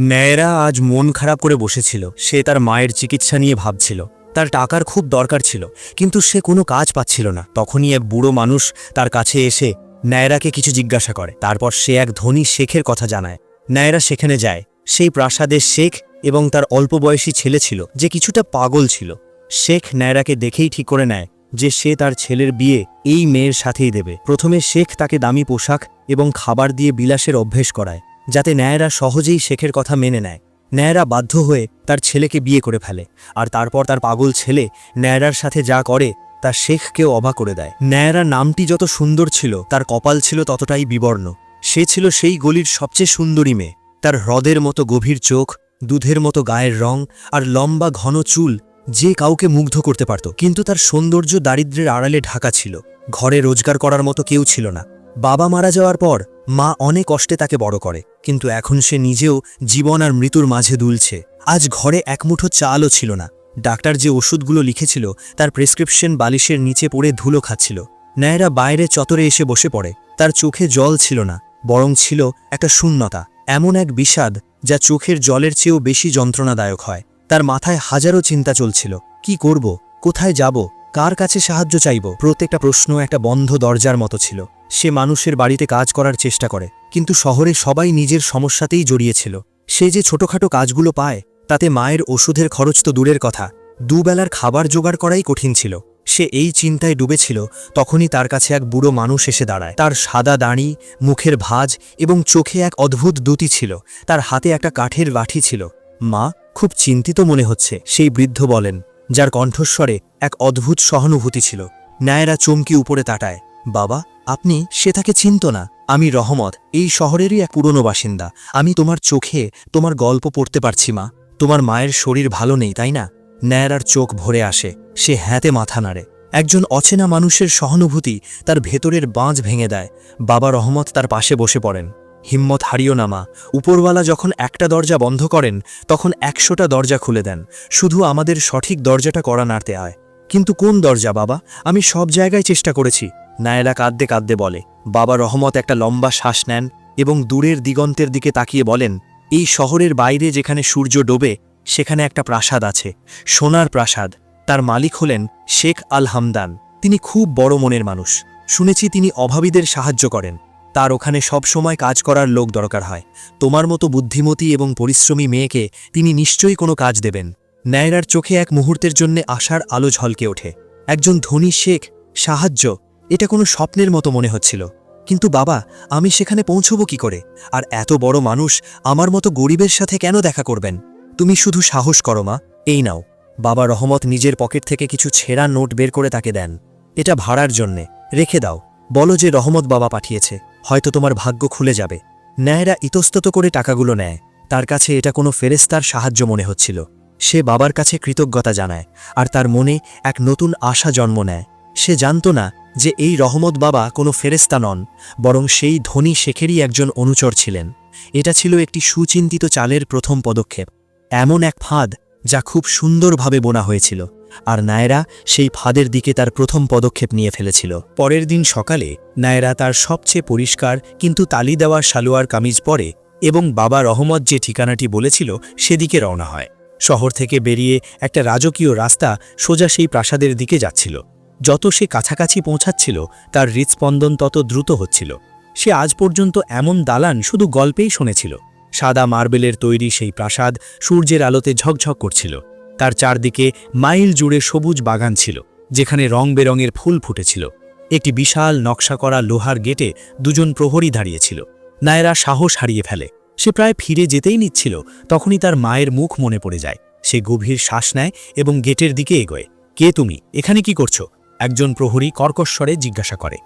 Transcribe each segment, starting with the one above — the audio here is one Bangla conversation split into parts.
ন্যায়রা আজ মন খারাপ করে বসেছিল। সে তার মায়ের চিকিৎসা নিয়ে ভাবছিল। তার টাকার খুব দরকার ছিল, কিন্তু সে কোনো কাজ পাচ্ছিল না। তখনই এক বুড়ো মানুষ তার কাছে এসে ন্যায়রাকে কিছু জিজ্ঞাসা করে। তারপর সে এক ধনী শেখের কথা জানায়। ন্যায়রা সেখানে যায়। সেই প্রাসাদের শেখ এবং তার অল্প বয়সী ছেলে ছিল, যে কিছুটা পাগল ছিল। শেখ ন্যায়রাকে দেখেই ঠিক করে নেয় যে সে তার ছেলের বিয়ে এই মেয়ের সাথেই দেবে। প্রথমে শেখ তাকে দামি পোশাক এবং খাবার দিয়ে বিলাসের অভ্যেস করায়। যাতে ন্যায়রা সহজেই শেখের কথা মেনে নেয়। ন্যায়রা বাধ্য হয়ে তার ছেলেকে বিয়ে করে ফেলে, আর তারপর তার পাগল ছেলে ন্যায়রার সাথে যা করে, তা শেখকেও অবাক করে দেয়। ন্যায়রা নামটি যত সুন্দর ছিল, তার কপাল ছিল ততটাই বিবর্ণ। সে ছিল সেই গলির সবচেয়ে সুন্দরী মেয়ে। তার হ্রদের মতো গভীর চোখ, দুধের মতো গায়ের রং, আর লম্বা ঘন চুল যে কাউকে মুগ্ধ করতে পারত। কিন্তু তার সৌন্দর্য দারিদ্র্যের আড়ালে ঢাকা ছিল। ঘরে রোজগার করার মতো কেউ ছিল না। বাবা মারা যাওয়ার পর মা অনেক কষ্টে তাকে বড় করে, কিন্তু এখন সে নিজেও জীবন আর মৃত্যুর মাঝে দুলছে। আজ ঘরে একমুঠো চালও ছিল না। ডাক্তার যে ওষুধগুলো লিখেছিল, তার প্রেসক্রিপশন বালিশের নিচে পড়ে ধুলো খাচ্ছিল। ন্যায়রা বাইরে চতরে এসে বসে পড়ে। তার চোখে জল ছিল না, বরং ছিল একটা শূন্যতা, এমন এক বিষাদ যা চোখের জলের চেয়েও বেশি যন্ত্রণাদায়ক হয়। তার মাথায় হাজারো চিন্তা চলছিল, কি করব, কোথায় যাব, কার কাছে সাহায্য চাইব? প্রত্যেকটা প্রশ্ন একটা বন্ধ দরজার মতো ছিল। সে মানুষের বাড়িতে কাজ করার চেষ্টা করে, কিন্তু শহরে সবাই নিজের সমস্যাতেই জড়িয়েছিল। সে যে ছোটখাটো কাজগুলো পায়, তাতে মায়ের ওষুধের খরচ তো দূরের কথা। দুবেলার খাবার জোগাড় করাই কঠিন ছিল। সে এই চিন্তায় ডুবেছিল, তখনই তার কাছে এক বুড়ো মানুষ এসে দাঁড়ায়। তার সাদা দাড়ি, মুখের ভাঁজ এবং চোখে এক অদ্ভুত দুতি ছিল। তার হাতে একটা কাঠের লাঠি ছিল। মা, খুব চিন্তিত মনে হচ্ছে সেই বৃদ্ধ বলেন, যার কণ্ঠস্বরে এক অদ্ভুত সহানুভূতি ছিল। ন্যায়রা চমকি উপরে তাটায় বাবা, আপনি সে তাকে চিনত না। আমি রহমত, এই শহরেরই এক পুরনো বাসিন্দা। আমি তোমার চোখে তোমার গল্প পড়তে পারছি, মা। তোমার মায়ের শরীর ভালো নেই, তাই না? ন্যায়রার চোখ ভরে আসে, সে হ্যাঁতে মাথা নাড়ে। একজন অচেনা মানুষের সহানুভূতি তার ভেতরের বাঁধ ভেঙে দেয়। বাবা রহমত তার পাশে বসে পড়েন। হিম্মত হারিও না, মা। উপরওয়ালা যখন একটা দরজা বন্ধ করেন, তখন একশোটা দরজা খুলে দেন। শুধু আমাদের সঠিক দরজাটা করা নাড়তে আয়। কিন্তু কোন দরজা, বাবা? আমি সব জায়গায় চেষ্টা করেছি। নায়লা কাঁদতে কাঁদতে বলে, বাবা রহমত একটা লম্বা শ্বাস নেন এবং দূরের দিগন্তের দিকে তাকিয়ে বলেন, এই শহরের বাইরে যেখানে সূর্য ডোবে, সেখানে একটা প্রাসাদ আছে, সোনার প্রাসাদ। তার মালিক হলেন শেখ আল হামদান। তিনি খুব বড় মনের মানুষ। শুনেছি তিনি অভাবীদের সাহায্য করেন। তার ওখানে সব সময় কাজ করার লোক দরকার হয়। তোমার মতো বুদ্ধিমতী এবং পরিশ্রমী মেয়েকে তিনি নিশ্চয়ই কোনো কাজ দেবেন। ন্যায়রার চোখে এক মুহূর্তের জন্য আশার আলো ঝলকে ওঠে। একজন ধনী শেখ সাহায্য এটা কোনো স্বপ্নের মতো মনে হচ্ছিল। কিন্তু বাবা, আমি সেখানে পৌঁছব কি করে? আর এত বড় মানুষ আমার মতো গরিবের সাথে কেন দেখা করবেন? তুমি শুধু সাহস করো, মা। এই নাও। বাবা রহমত নিজের পকেট থেকে কিছু ছেঁড়া নোট বের করে তাকে দেন। এটা ভাড়ার জন্যে। রেখে দাও। বলো যে রহমত বাবা পাঠিয়েছে। হয়তো তোমার ভাগ্য খুলে যাবে। ন্যায়রা ইতস্তত করে টাকাগুলো নেয়। তার কাছে এটা কোনো ফেরেস্তার সাহায্য মনে হচ্ছিল। সে বাবার কাছে কৃতজ্ঞতা জানায়। আর তার মনে এক নতুন আশা জন্ম নেয়। সে জানত না যে এই রহমত বাবা কোনো ফেরেস্তা নন, বরং সেই ধনী শেখেরই একজন অনুচর ছিলেন। এটা ছিল একটি সুচিন্তিত চালের প্রথম পদক্ষেপ। এমন এক ফাঁদ যা খুব সুন্দরভাবে বোনা হয়েছিল, আর নায়রা সেই ফাঁদের দিকে তার প্রথম পদক্ষেপ নিয়ে ফেলেছিল। পরের দিন সকালে নায়রা তার সবচেয়ে পরিষ্কার কিন্তু তালি দেওয়া সালোয়ার কামিজ পরে এবং বাবা রহমত যে ঠিকানাটি বলেছিল সেদিকে রওনা হয়। শহর থেকে বেরিয়ে একটা রাজকীয় রাস্তা সোজা সেই প্রাসাদের দিকে যাচ্ছিল। যত সে কাছাকাছি পৌঁছাচ্ছিল, তার হৃৎস্পন্দন তত দ্রুত হচ্ছিল। সে আজ পর্যন্ত এমন দালান শুধু গল্পেই শুনেছিল। সাদা মার্বেলের তৈরি সেই প্রাসাদ সূর্যের আলোতে ঝকঝক করছিল। তার চারদিকে মাইল জুড়ে সবুজ বাগান ছিল, যেখানে রং বেরঙের ফুল ফুটেছিল। একটি বিশাল নকশা করা লোহার গেটে দুজন প্রহরী দাঁড়িয়েছিল নায়রা সাহস হারিয়ে ফেলে। সে প্রায় ফিরে যেতেই নিচ্ছিল, তখনই তার মায়ের মুখ মনে পড়ে যায়। সে গভীর শ্বাস নেয় এবং গেটের দিকে এগোয়। কে তুমি? এখানে কি করছ? একজন প্রহরী কর্কশ্বরে জিজ্ঞাসা করে,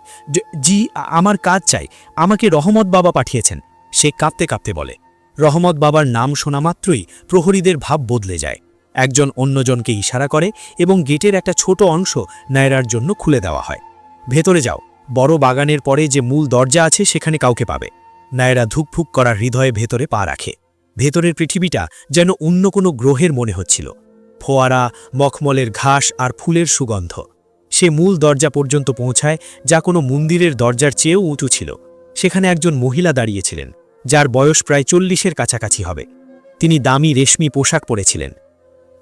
জি আমার কাজ চাই। আমাকে রহমত বাবা পাঠিয়েছেন। সে কাঁপতে কাঁপতে বলে, রহমত বাবার নাম শোনা মাত্রই প্রহরীদের ভাব বদলে যায়। একজন অন্যজনকে ইশারা করে এবং গেটের একটা ছোট অংশ নায়রার জন্য খুলে দেওয়া হয়। ভেতরে যাও। বড় বাগানের পরে যে মূল দরজা আছে সেখানে কাউকে পাবে। নায়রা ধুকফুক করা হৃদয়ে ভেতরে পা রাখে। ভেতরের পৃথিবীটা যেন অন্য কোনো গ্রহের মনে হচ্ছিল। ফোয়ারা, মখমলের ঘাস আর ফুলের সুগন্ধ। সে মূল দরজা পর্যন্ত পৌঁছায়, যা কোনো মন্দিরের দরজার চেয়েও উঁচু ছিল। সেখানে একজন মহিলা দাঁড়িয়েছিলেন, যার বয়স প্রায় চল্লিশের কাছাকাছি হবে। তিনি দামি রেশমি পোশাক পরেছিলেন।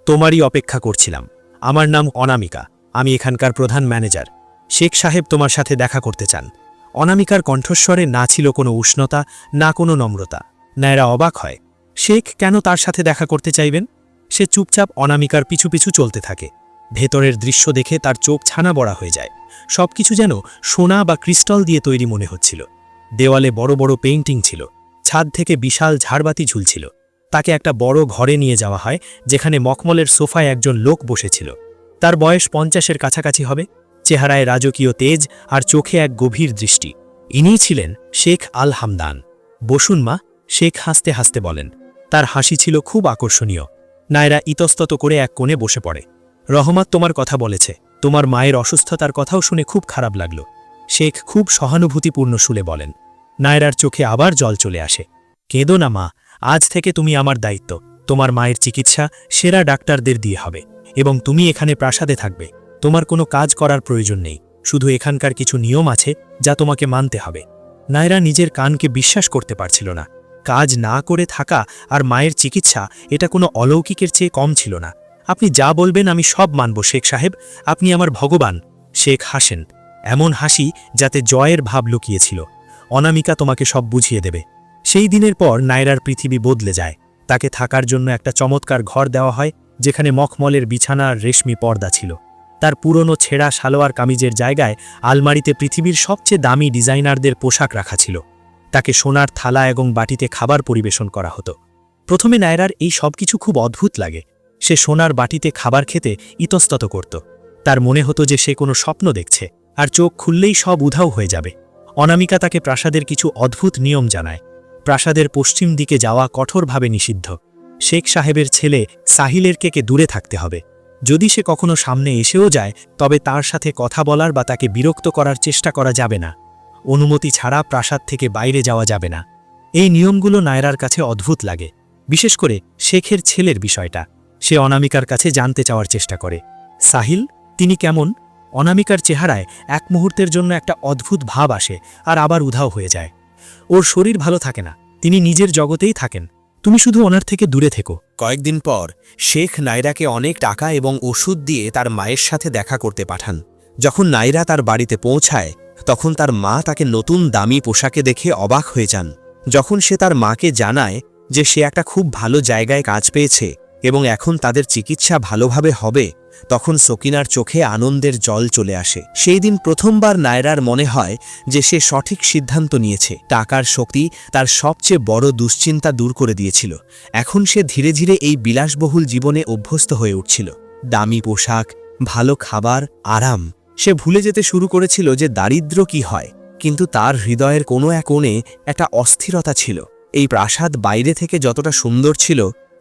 তোমারই অপেক্ষা করছিলাম। আমার নাম অনামিকা। আমি এখানকার প্রধান ম্যানেজার। শেখ সাহেব তোমার সাথে দেখা করতে চান। অনামিকার কণ্ঠস্বরে না ছিল কোনো উষ্ণতা, না কোনো নম্রতা। নায়রা অবাক হয়। শেখ কেন তার সাথে দেখা করতে চাইবেন? সে চুপচাপ অনামিকার পিছু পিছু চলতে থাকে। ভেতরের দৃশ্য দেখে তার চোখ ছানা বড়া হয়ে যায়। সবকিছু যেন সোনা বা ক্রিস্টাল দিয়ে তৈরি মনে হচ্ছিল। দেওয়ালে বড় বড় পেইন্টিং ছিল। ছাদ থেকে বিশাল ঝাড়বাতি ঝুলছিল। তাকে একটা বড় ঘরে নিয়ে যাওয়া হয়, যেখানে মকমলের সোফায় একজন লোক বসেছিল। তার বয়স পঞ্চাশের কাছাকাছি হবে। চেহারায় রাজকীয় তেজ আর চোখে এক গভীর দৃষ্টি। ইনিই ছিলেন শেখ আল হামদান। বসুন মা, শেখ হাসতে হাসতে বলেন। তার হাসি ছিল খুব আকর্ষণীয়। নায়রা ইতস্তত করে এক কোণে বসে পড়ে। রহমাত তোমার কথা বলেছে। তোমার মায়ের অসুস্থতার কথাও শুনে খুব খারাপ লাগল। শেখ খুব সহানুভূতিপূর্ণ সুলে বলেন, নায়রার চোখে আবার জল চলে আসে। কেঁদো না মা, আজ থেকে তুমি আমার দায়িত্ব। তোমার মায়ের চিকিৎসা সেরা ডাক্তারদের দিয়ে হবে এবং তুমি এখানে প্রাসাদে থাকবে। তোমার কোনো কাজ করার প্রয়োজন নেই। শুধু এখানকার কিছু নিয়ম আছে যা তোমাকে মানতে হবে। নায়রা নিজের কানকে বিশ্বাস করতে পারছিল না। কাজ না করে থাকা আর মায়ের চিকিৎসা এটা কোনো অলৌকিকের চেয়ে কম ছিল না। আপনি যা বলবেন আমি সব মানব, শেখ সাহেব। আপনি আমার ভগবান, শেখ হাসেন। এমন হাসি যাতে জয়ের ভাব লুকিয়েছিল। অনামিকা তোমাকে সব বুঝিয়ে দেবে। সেই দিনের পর নায়রার পৃথিবী বদলে যায়। তাকে থাকার জন্য একটা চমৎকার ঘর দেওয়া হয়, যেখানে মখমলের বিছানা আর রেশমি পর্দা ছিল। তার পুরনো ছেঁড়া সালোয়ার কামিজের জায়গায় আলমারিতে পৃথিবীর সবচেয়ে দামি ডিজাইনারদের পোশাক রাখা ছিল। তাকে সোনার থালা এবং বাটিতে খাবার পরিবেশন করা হতো। প্রথমে নায়রার এই সব কিছু খুব অদ্ভুত লাগে। সে সোনার বাটিতে খাবার খেতে ইতস্তত করত। তার মনে হতো যে সে কোনো স্বপ্ন দেখছে, আর চোখ খুললেই সব উধাও হয়ে যাবে। অনামিকা তাকে প্রাসাদের কিছু অদ্ভুত নিয়ম জানায়। প্রাসাদের পশ্চিম দিকে যাওয়া কঠোরভাবে নিষিদ্ধ। শেখ সাহেবের ছেলে সাহিলের কেকে দূরে থাকতে হবে। যদি সে কখনো সামনে এসেও যায়, তবে তার সাথে কথা বলার বা তাকে বিরক্ত করার চেষ্টা করা যাবে না। অনুমতি ছাড়া প্রাসাদ থেকে বাইরে যাওয়া যাবে না। এই নিয়মগুলো নায়রার কাছে অদ্ভুত লাগে। বিশেষ করে শেখের ছেলের বিষয়টা। সে অনামিকার কাছে জানতে চাওয়ার চেষ্টা করে। সাহিল, তিনি কেমন? অনামিকার চেহারায় এক মুহূর্তের জন্য একটা অদ্ভুত ভাব আসে আর আবার উধাও হয়ে যায়। ওর শরীর ভালো থাকে না, তিনি নিজের জগতেই থাকেন। তুমি শুধু ওনার থেকে দূরে থেকো। কয়েকদিন পর শেখ নাইরাকে অনেক টাকা এবং ওষুধ দিয়ে তার মায়ের সাথে দেখা করতে পাঠান। যখন নাইরা তার বাড়িতে পৌঁছায়, তখন তার মা তাকে নতুন দামি পোশাকে দেখে অবাক হয়ে যান। যখন সে তার মাকে জানায় যে সে একটা খুব ভালো জায়গায় কাজ পেয়েছে এবং এখন তাদের চিকিৎসা ভালোভাবে হবে, তখন সকিনার চোখে আনন্দের জল চলে আসে। সেই দিন প্রথমবার নায়রার মনে হয় যে সে সঠিক সিদ্ধান্ত নিয়েছে। টাকার শক্তি তার সবচেয়ে বড় দুশ্চিন্তা দূর করে দিয়েছিল। এখন সে ধীরে ধীরে এই বিলাসবহুল জীবনে অভ্যস্ত হয়ে উঠছিল। দামি পোশাক, ভালো খাবার, আরাম। সে ভুলে যেতে শুরু করেছিল যে দারিদ্র কি হয়, কিন্তু তার হৃদয়ের কোনো এক কোণে একটা অস্থিরতা ছিল। এই প্রাসাদ বাইরে থেকে যতটা সুন্দর ছিল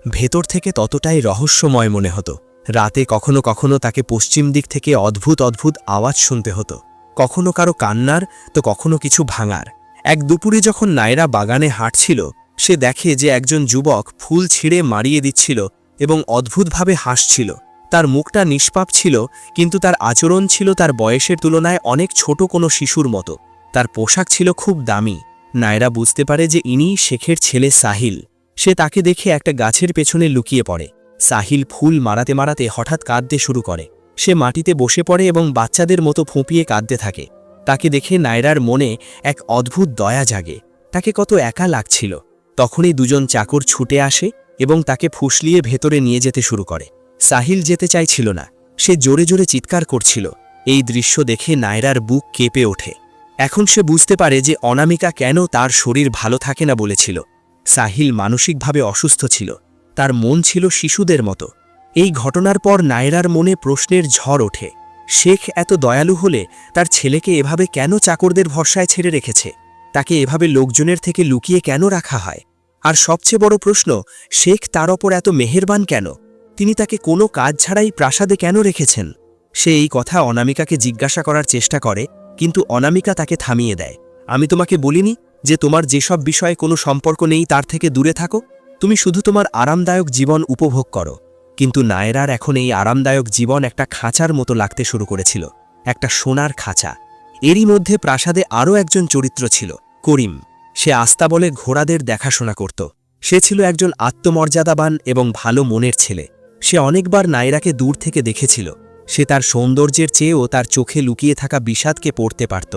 ভেতর থেকে ততটাই রহস্যময় মনে হতো। রাতে কখনো কখনো তাকে পশ্চিম দিক থেকে অদ্ভুত অদ্ভুত আওয়াজ শুনতে হতো। কখনো কারও কান্নার, তো কখনো কিছু ভাঙার। এক দুপুরে যখন নায়রা বাগানে হাঁটছিল, সে দেখে যে একজন যুবক ফুল ছিঁড়ে মারিয়ে দিচ্ছিল এবং অদ্ভুতভাবে হাসছিল। তার মুখটা নিষ্পাপ ছিল, কিন্তু তার আচরণ ছিল তার বয়সের তুলনায় অনেক ছোট কোনো শিশুর মতো। তার পোশাক ছিল খুব দামি। নায়রা বুঝতে পারে যে ইনি শেখের ছেলে সাহিল। সে তাকে দেখে একটা গাছের পেছনে লুকিয়ে পড়ে। সাহিল ফুল মারাতে মারাতে হঠাৎ কাঁদতে শুরু করে। সে মাটিতে বসে পড়ে এবং বাচ্চাদের মতো ফুঁপিয়ে কাঁদতে থাকে। তাকে দেখে নায়রার মনে এক অদ্ভুত দয়া জাগে। তাকে কত একা লাগছিল। তখনই দুজন চাকর ছুটে আসে এবং তাকে ফুসলিয়ে ভেতরে নিয়ে যেতে শুরু করে। সাহিল যেতে চাইছিল না। সে জোরে জোরে চিৎকার করছিল। এই দৃশ্য দেখে নায়রার বুক কেঁপে ওঠে। এখন সে বুঝতে পারে যে অনামিকা কেন তার শরীর ভালো থাকে না বলেছিল। সাহিল মানসিকভাবে অসুস্থ ছিল। তার মন ছিল শিশুদের মতো। এই ঘটনার পর নায়রার মনে প্রশ্নের ঝড় ওঠে। শেখ এত দয়ালু হলে তার ছেলেকে এভাবে কেন চাকরদের ভরসায় ছেড়ে রেখেছে? তাকে এভাবে লোকজনের থেকে লুকিয়ে কেন রাখা হয়? আর সবচেয়ে বড় প্রশ্ন, শেখ তার ওপর এত মেহেরবান কেন? তিনি তাকে কোনো কাজ ছাড়াই প্রাসাদে কেন রেখেছেন? সে এই কথা অনামিকাকে জিজ্ঞাসা করার চেষ্টা করে, কিন্তু অনামিকা তাকে থামিয়ে দেয়। আমি তোমাকে বলিনি যে তোমার যেসব বিষয়ে কোনো সম্পর্ক নেই তার থেকে দূরে থাকো। তুমি শুধু তোমার আরামদায়ক জীবন উপভোগ করো। কিন্তু নায়রার এখন এই আরামদায়ক জীবন একটা খাঁচার মতো লাগতে শুরু করেছিল, একটা সোনার খাঁচা। এরই মধ্যে প্রাসাদে আরও একজন চরিত্র ছিল, করিম। সে আস্তা বলে ঘোড়াদের দেখাশোনা করত। সে ছিল একজন আত্মমর্যাদাবান এবং ভালো মনের ছেলে। সে অনেকবার নায়রাকে দূর থেকে দেখেছিল। সে তার সৌন্দর্যের চেয়েও তার চোখে লুকিয়ে থাকা বিষাদকে পড়তে পারত।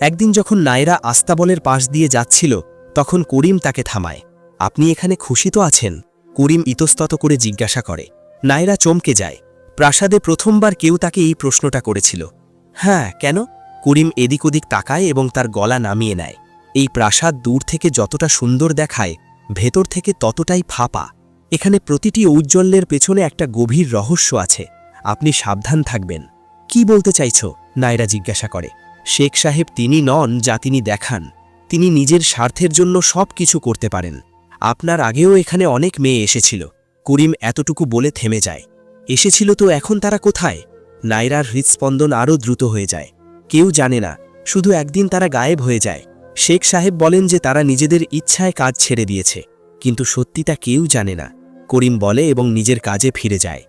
একদিন যখন নায়রা আস্তাবলের পাশ দিয়ে যাচ্ছিল, তখন করিম তাকে থামায়। আপনি এখানে খুশি তো আছেন? করিম ইতস্তত করে জিজ্ঞাসা করে। নায়রা চমকে যায়। প্রাসাদে প্রথমবার কেউ তাকে এই প্রশ্নটা করেছিল। হ্যাঁ কেন? করিম এদিক ওদিক তাকায় এবং তার গলা নামিয়ে নেয়। এই প্রাসাদ দূর থেকে যতটা সুন্দর দেখায়, ভেতর থেকে ততটাই ফাঁপা। এখানে প্রতিটি ঔজ্জ্বল্যের পেছনে একটা গভীর রহস্য আছে। আপনি সাবধান থাকবেন। কি বলতে চাইছ? নায়রা জিজ্ঞাসা করে। শেখ সাহেব তিনি নন যা তিনি দেখান। তিনি নিজের স্বার্থের জন্য সব কিছু করতে পারেন। আপনার আগেও এখানে অনেক মেয়ে এসেছিল। করিম এতটুকু বলে থেমে যায়। এসেছিল তো এখন তারা কোথায়? নায়রার হৃৎস্পন্দন আরও দ্রুত হয়ে যায়। কেউ জানে না, শুধু একদিন তারা গায়েব হয়ে যায়। শেখ সাহেব বলেন যে তারা নিজেদের ইচ্ছায় কাজ ছেড়ে দিয়েছে। কিন্তু সত্যিটা কেউ জানে না। করিম বলে এবং নিজের কাজে ফিরে যায়।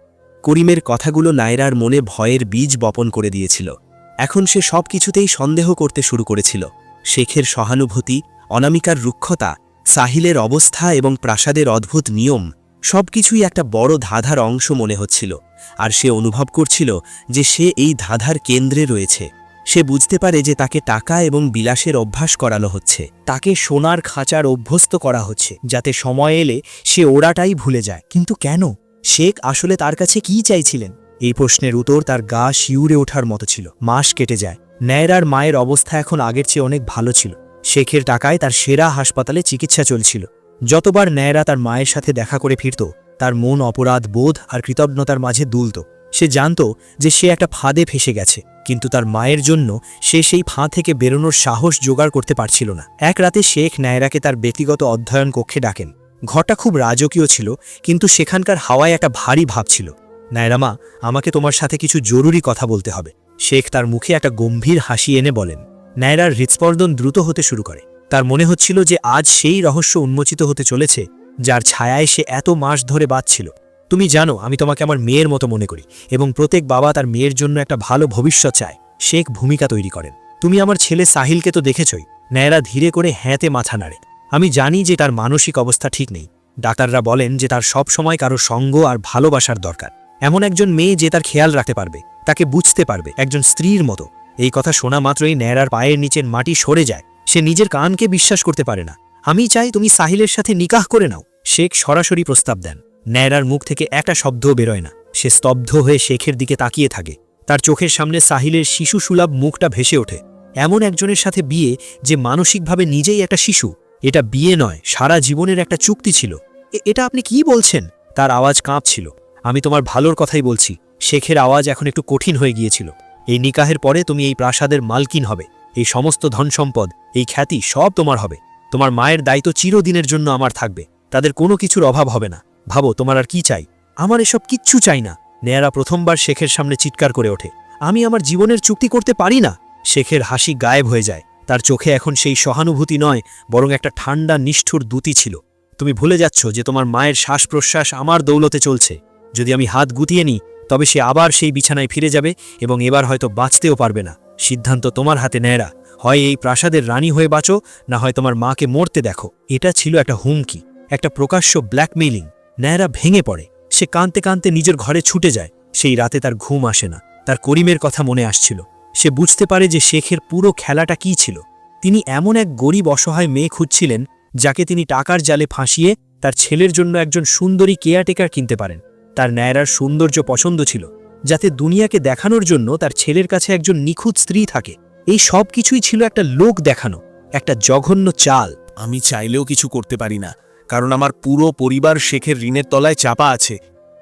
করিমের কথাগুলো নায়রার মনে ভয়ের বীজ বপন করে দিয়েছিল। এখন সে সব কিছুতেই সন্দেহ করতে শুরু করেছিল। শেখের সহানুভূতি, অনামিকার রুক্ষতা, সাহিলের অবস্থা এবং প্রাসাদের অদ্ভুত নিয়ম সবকিছুই একটা বড় ধাঁধার অংশ মনে হচ্ছিল, আর সে অনুভব করছিল যে সে এই ধাঁধার কেন্দ্রে রয়েছে। সে বুঝতে পারে যে তাকে টাকা এবং বিলাসের অভ্যাস করানো হচ্ছে। তাকে সোনার খাঁচার অভ্যস্ত করা হচ্ছে, যাতে সময় এলে সে ওরাটাই ভুলে যায়। কিন্তু কেন? শেখ আসলে তার কাছে কি চাইছিলেন? এই প্রশ্নের উত্তর তার গা শিউরে ওঠার মতো ছিল। মাস কেটে যায়। ন্যায়রার মায়ের অবস্থা এখন আগের চেয়ে অনেক ভালো ছিল। শেখের টাকায় তার সেরা হাসপাতালে চিকিৎসা চলছিল। যতবার ন্যায়রা তার মায়ের সাথে দেখা করে ফিরত, তার মন অপরাধ, বোধ আর কৃতজ্ঞতার মাঝে দুলত। সে জানত যে সে একটা ফাঁদে ফেসে গেছে, কিন্তু তার মায়ের জন্য সে সেই ফাঁ থেকে বেরোনোর সাহস জোগাড় করতে পারছিল না। এক রাতে শেখ নায়রাকে তার ব্যক্তিগত অধ্যয়ন কক্ষে ডাকেন। ঘরটা খুব রাজকীয় ছিল, কিন্তু সেখানকার হাওয়ায় একটা ভারী ভাব ছিল। নায়রামা, আমাকে তোমার সাথে কিছু জরুরি কথা বলতে হবে। শেখ তার মুখে একটা গম্ভীর হাসি এনে বলেন, নায়রার হৃৎস্পন্দন দ্রুত হতে শুরু করে। তার মনে হচ্ছিল যে আজ সেই রহস্য উন্মোচিত হতে চলেছে, যার ছায়ায় সে এত মাস ধরে বাঁচছিল। তুমি জানো, আমি তোমাকে আমার মেয়ের মতো মনে করি এবং প্রত্যেক বাবা তার মেয়ের জন্য একটা ভালো ভবিষ্যৎ চায়। শেখ ভূমিকা তৈরি করেন। তুমি আমার ছেলে সাহিলকে তো দেখেছই। ন্যায়রা ধীরে করে হ্যাঁতে মাথা নাড়ে। আমি জানি যে তার মানসিক অবস্থা ঠিক নেই। ডাক্তাররা বলেন যে তার সব সময় কারও সঙ্গ আর ভালোবাসার দরকার। এমন একজন মেয়ে যে তার খেয়াল রাখতে পারবে, তাকে বুঝতে পারবে, একজন স্ত্রীর মতো। এই কথা শোনা মাত্রই ন্যায়রার পায়ের নিচের মাটি সরে যায়। সে নিজের কানকে বিশ্বাস করতে পারে না। আমি চাই তুমি সাহিলের সাথে নিকাহ করে নাও। শেখ সরাসরি প্রস্তাব দেন। ন্যায়রার মুখ থেকে একটা শব্দও বেরোয় না। সে স্তব্ধ হয়ে শেখের দিকে তাকিয়ে থাকে। তার চোখের সামনে সাহিলের শিশু সুলভ মুখটা ভেসে ওঠে। এমন একজনের সাথে বিয়ে যে মানসিকভাবে নিজেই একটা শিশু, এটা বিয়ে নয়, সারা জীবনের একটা চুক্তি ছিল। এটা আপনি কি বলছেন? তার আওয়াজ কাঁপছিল। আমি তোমার ভালোর কথাই বলছি। শেখের আওয়াজ এখন একটু কঠিন হয়ে গিয়েছিল। এই নিকাহের পরে তুমি এই প্রাসাদের মালকিন হবে। এই সমস্ত ধন সম্পদ, এই খ্যাতি সব তোমার হবে। তোমার মায়ের দায়িত্ব চিরদিনের জন্য আমার থাকবে। তাদের কোনো কিছুর অভাব হবে না। ভাবো, তোমার আর কি চাই? আমার এসব কিচ্ছু চাই না। নেয়ারা প্রথমবার শেখের সামনে চিৎকার করে ওঠে। আমি আমার জীবনের চুক্তি করতে পারি না। শেখের হাসি গায়েব হয়ে যায়। তার চোখে এখন সেই সহানুভূতি নয়, বরং একটা ঠান্ডা নিষ্ঠুর দুতি ছিল। তুমি ভুলে যাচ্ছ যে তোমার মায়ের শ্বাস প্রশ্বাস আমার দৌলতে চলছে। যদি আমি হাত গুটিয়ে নিই, তবে সে আবার সেই বিছানায় ফিরে যাবে এবং এবার হয়তো বাঁচতেও পারবে না। সিদ্ধান্ত তোমার হাতে নেয়রা হয় এই প্রাসাদের রানী হয়ে বাঁচো, না হয় তোমার মাকে মরতে দেখো। এটা ছিল একটা হুমকি, একটা প্রকাশ্য ব্ল্যাকমেইলিং ন্যায়রা ভেঙে পড়ে। সে কাঁদতে কাঁদতে নিজের ঘরে ছুটে যায়। সেই রাতে তার ঘুম আসে না। তার করিমের কথা মনে আসছিল। সে বুঝতে পারে যে শেখের পুরো খেলাটা কি ছিল। তিনি এমন এক গরিব অসহায় মেয়ে খুঁজছিলেন, যাকে তিনি টাকার জালে ফাঁসিয়ে তার ছেলের জন্য একজন সুন্দরী কেয়ারটেকার কিনতে পারেন। তার ন্যায়রার সৌন্দর্য পছন্দ ছিল, যাতে দুনিয়াকে দেখানোর জন্য তার ছেলের কাছে একজন নিখুঁত স্ত্রী থাকে। এই সব কিছুই ছিল একটা লোক দেখানো, একটা জঘন্য চাল। আমি চাইলেও কিছু করতে পারি না, কারণ আমার পুরো পরিবার শেখের ঋণের তলায় চাপা আছে।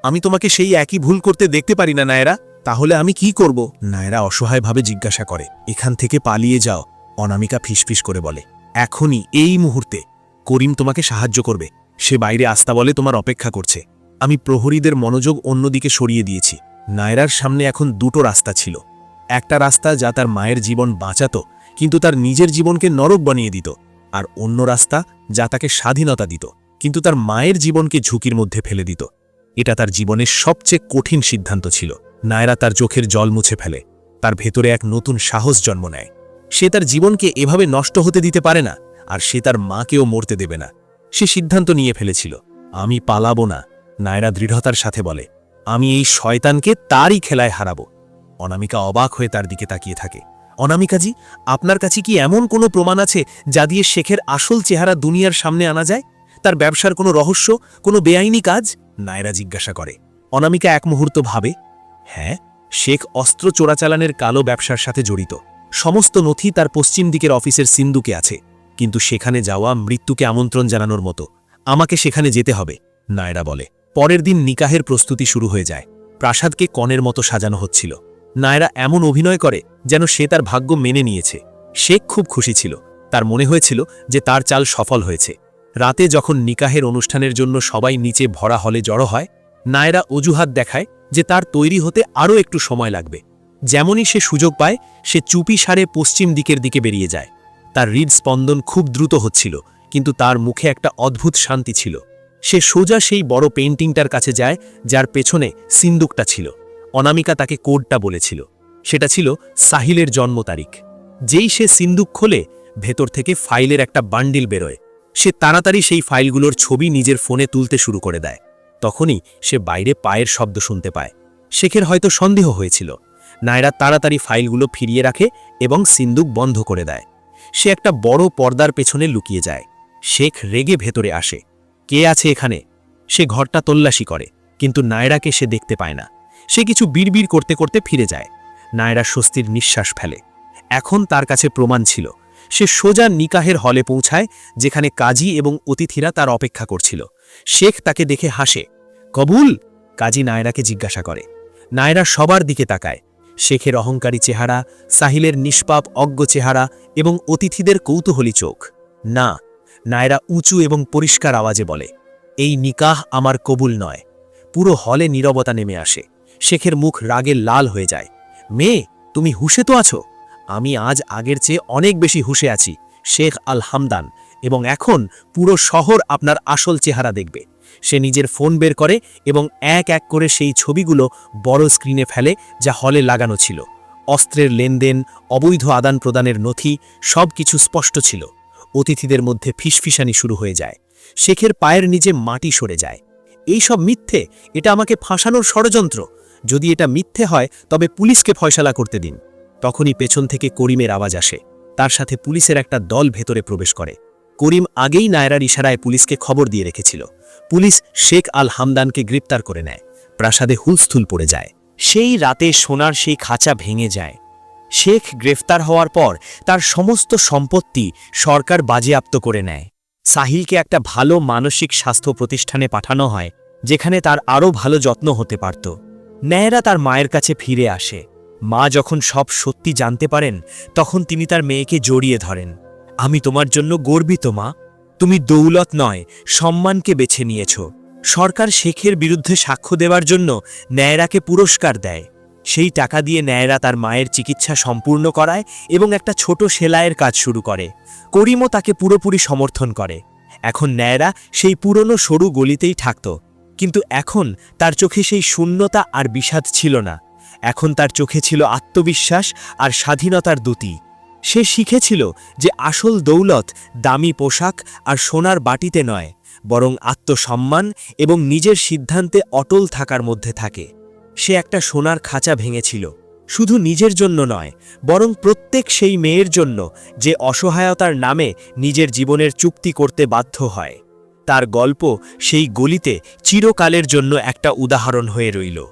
আমি তোমাকে সেই একই ভুল করতে দেখতে পারি না, নায়রা। তাহলে আমি কি করব? নায়রা অসহায়ভাবে জিজ্ঞাসা করে, এখান থেকে পালিয়ে যাও, অনামিকা ফিসফিস করে বলে। এখনই, এই মুহূর্তে। করিম তোমাকে সাহায্য করবে। সে বাইরে আস্তা বলে তোমার অপেক্ষা করছে। আমি প্রহরীদের মনোযোগ অন্যদিকে সরিয়ে দিয়েছি। নায়রার সামনে এখন দুটো রাস্তা ছিল। একটা রাস্তা যা তার মায়ের জীবন বাঁচাতো, কিন্তু তার নিজের জীবনকে নরক বানিয়ে দিত, আর অন্য রাস্তা যা তাকে স্বাধীনতা দিত, কিন্তু তার মায়ের জীবনকে ঝুঁকির মধ্যে ফেলে দিত। এটা তার জীবনের সবচেয়ে কঠিন সিদ্ধান্ত ছিল। নায়রা তার চোখের জল মুছে ফেলে। তার ভেতরে এক নতুন সাহস জন্ম নেয়। সে তার জীবনকে এভাবে নষ্ট হতে দিতে পারে না, আর সে তার মাকেও মরতে দেবে না। সে সিদ্ধান্ত নিয়ে ফেলেছিল, আমি পালাবো না। নায়রা দৃঢ়তার সাথে বলে, আমি এই শয়তানকে তারই খেলায় হারাবো। অনামিকা অবাক হয়ে তার দিকে তাকিয়ে থাকে। অনামিকাজি, আপনার কাছে কি এমন কোনো প্রমাণ আছে যা দিয়ে শেখের আসল চেহারা দুনিয়ার সামনে আনা যায়? তার ব্যবসার কোনো রহস্য, কোনো বেআইনি কাজ? নায়রা জিজ্ঞাসা করে। অনামিকা এক মুহূর্ত ভাবে হ্যাঁ শেখ অস্ত্র চোরাচালানের কালো ব্যবসার সাথে জড়িত। সমস্ত নথি তার পশ্চিম দিকের অফিসের সিন্ধুকে আছে। কিন্তু সেখানে যাওয়া মৃত্যুকে আমন্ত্রণ জানানোর মতো। আমাকে সেখানে যেতে হবে। নায়রা বলে পরের দিন নিকাহের প্রস্তুতি শুরু হয়ে যায়। প্রাসাদকে কনের মতো সাজানো হচ্ছিল। নায়রা এমন অভিনয় করে যেন সে তার ভাগ্য মেনে নিয়েছে। শেখ খুব খুশি ছিল। তার মনে হয়েছিল যে তার চাল সফল হয়েছে। রাতে যখন নিকাহের অনুষ্ঠানের জন্য সবাই নিচে ভরা হলে জড়ো হয়, নায়রা অজুহাত দেখায় যে তার তৈরি হতে আরও একটু সময় লাগবে। যেমনই সে সুযোগ পায়, সে চুপি সারে পশ্চিম দিকের দিকে বেরিয়ে যায়। তার হৃদস্পন্দন খুব দ্রুত হচ্ছিল, কিন্তু তার মুখে একটা অদ্ভুত শান্তি ছিল। সে সোজা সেই বড় পেইন্টিংটার কাছে যায়, যার পেছনে সিন্দুকটা ছিল। অনামিকা তাকে কোডটা বলেছিল। সেটা ছিল সাহিলের জন্ম তারিখ। যেই সে সিন্দুক খোলে, ভেতর থেকে ফাইলের একটা বান্ডিল বেরোয়। সে তাড়াতাড়ি সেই ফাইলগুলোর ছবি নিজের ফোনে তুলতে শুরু করে দেয়। তখনই সে বাইরে পায়ের শব্দ শুনতে পায়। শেখের হয়তো সন্দেহ হয়েছিল। নায়রা তাড়াতাড়ি ফাইলগুলো ফিরিয়ে রাখে এবং সিন্দুক বন্ধ করে দেয়। সে একটা বড় পর্দার পেছনে লুকিয়ে যায়। শেখ রেগে ভেতরে আসে। কে আছে এখানে? সে ঘরটা তল্লাশি করে, কিন্তু নায়রাকে সে দেখতে পায় না। সে কিছু বিড়বিড় করতে করতে ফিরে যায়। নায়রা স্বস্তির নিঃশ্বাস ফেলে। এখন তার কাছে প্রমাণ ছিল। সে সোজা নিকাহের হলে পৌঁছায়, যেখানে কাজী এবং অতিথিরা তার অপেক্ষা করছিল। শেখ তাকে দেখে হাসে। কবুল? কাজী নায়রাকে জিজ্ঞাসা করে। নায়রা সবার দিকে তাকায়। শেখের অহংকারী চেহারা, সাহিলের নিষ্পাপ, অজ্ঞ চেহারা এবং অতিথিদের কৌতূহলী চোখ। না নায়রা উঁচু এবং পরিষ্কার আওয়াজে বলে, এই নিকাহ আমার কবুল নয়। পুরো হলে নীরবতা নেমে আসে। শেখের মুখ রাগে লাল হয়ে যায়। মেয়ে, তুমি হুশে তো আছো? আমি আজ আগের চেয়ে অনেক বেশি হুশে আছি, শেখ আল হামদান, এবং এখন পুরো শহর আপনার আসল চেহারা দেখবে। সে নিজের ফোন বের করে এবং এক এক করে সেই ছবিগুলো বড় স্ক্রিনে ফেলে যা হলে লাগানো ছিল। অস্ত্রের লেনদেন, অবৈধ আদান প্রদানের নথি সব কিছু স্পষ্ট ছিল। অতিথিদের মধ্যে ফিসফিসানি শুরু হয়ে যায়। শেখের পায়ের নিচে মাটি সরে যায়। এই সব মিথ্যে? এটা আমাকে ফাঁসানোর ষড়যন্ত্র। যদি এটা মিথ্যে হয়, তবে পুলিশকে ফয়সালা করতে দিন। তখনই পেছন থেকে করিমের আওয়াজ আসে। তার সাথে পুলিশের একটা দল ভেতরে প্রবেশ করে। করিম আগেই নায়রার ইশারায় পুলিশকে খবর দিয়ে রেখেছিল। পুলিশ শেখ আল হামদানকে গ্রেপ্তার করে নেয়। প্রাসাদে হুলস্থুল পড়ে যায়। সেই রাতে সোনার সেই খাঁচা ভেঙে যায়। শেখ গ্রেফতার হওয়ার পর তার সমস্ত সম্পত্তি সরকার বাজেয়াপ্ত করে নেয়। সাহিলকে একটা ভালো মানসিক স্বাস্থ্য প্রতিষ্ঠানে পাঠানো হয়, যেখানে তার আরও ভালো যত্ন হতে পারত। ন্যায়রা তার মায়ের কাছে ফিরে আসে। মা যখন সব সত্যি জানতে পারেন, তখন তিনি তার মেয়েকে জড়িয়ে ধরেন। আমি তোমার জন্য গর্বিত, মা। তুমি দৌলত নয়, সম্মানকে বেছে নিয়েছ। সরকার শেখের বিরুদ্ধে সাক্ষ্য দেওয়ার জন্য ন্যায়রাকে পুরস্কার দেয়। সেই টাকা দিয়ে ন্যায়রা তার মায়ের চিকিৎসা সম্পূর্ণ করায় এবং একটা ছোট সেলাইয়ের কাজ শুরু করে। করিমও তাকে পুরোপুরি সমর্থন করে। এখন ন্যায়রা সেই পুরনো সরু গলিতেই থাকত। কিন্তু এখন তার চোখে সেই শূন্যতা আর বিষাদ ছিল না। এখন তার চোখে ছিল আত্মবিশ্বাস আর স্বাধীনতার দ্যুতি সে শিখেছিল যে আসল দৌলত দামি পোশাক আর সোনার বাটিতে নয়, বরং আত্মসম্মান এবং নিজের সিদ্ধান্তে অটল থাকার মধ্যে থাকে। সে একটা সোনার খাঁচা ভেঙেছিল। শুধু নিজের জন্য নয়, বরং প্রত্যেক সেই মেয়ের জন্য যে অসহায়তার নামে নিজের জীবনের চুক্তি করতে বাধ্য হয়। তার গল্প সেই গলিতে চিরকালের জন্য একটা উদাহরণ হয়ে রইল।